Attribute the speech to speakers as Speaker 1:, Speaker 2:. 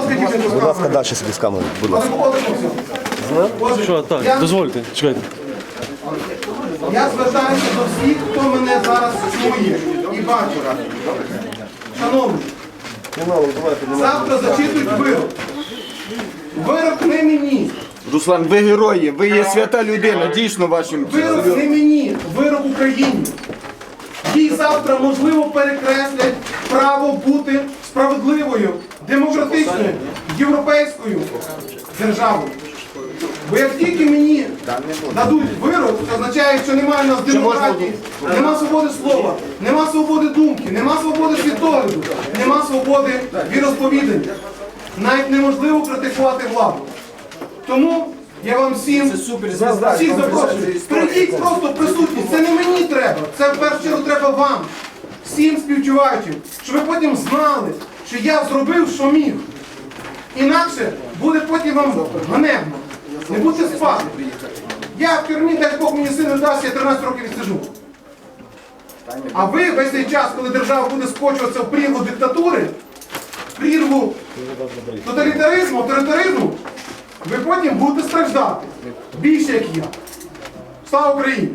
Speaker 1: будь ласка,
Speaker 2: далі собі з камери, будь ласка.
Speaker 3: Що, так,
Speaker 1: я-
Speaker 3: дозвольте, чекайте.
Speaker 1: Я звертаюся до всіх, хто мене зараз чує і бачить. Шановні, завтра зачитують вирок. Вирок не мені.
Speaker 4: Руслан, ви герої, ви є свята людина, дійсно вашим.
Speaker 1: Вирок не мені, вирок Україні. Їй завтра можливо бути справедливою, демократичною, європейською державою. Бо як тільки мені дадуть вирок, це означає, що немає в нас демократії, нема свободи слова, нема свободи думки, нема свободи світогляду, нема свободи віросповідання. Навіть неможливо критикувати владу. Тому я вам всім всіх запрошую. Прийдіть просто присутність. Це не мені треба. Це в першу чергу треба вам, всім співчуваючим, щоб ви потім знали, що я зробив, що міг. Інакше буде потім вам ганебно. Не будете спати. Я в тюрмі, дай Бог мені син не дасть, я 13 років відсиджу. А ви весь цей час, коли держава буде скочуватися в прірву диктатури, в прірву тоталітаризму, авторитаризму, ви потім будете страждати. Більше, як я. Слава Україні!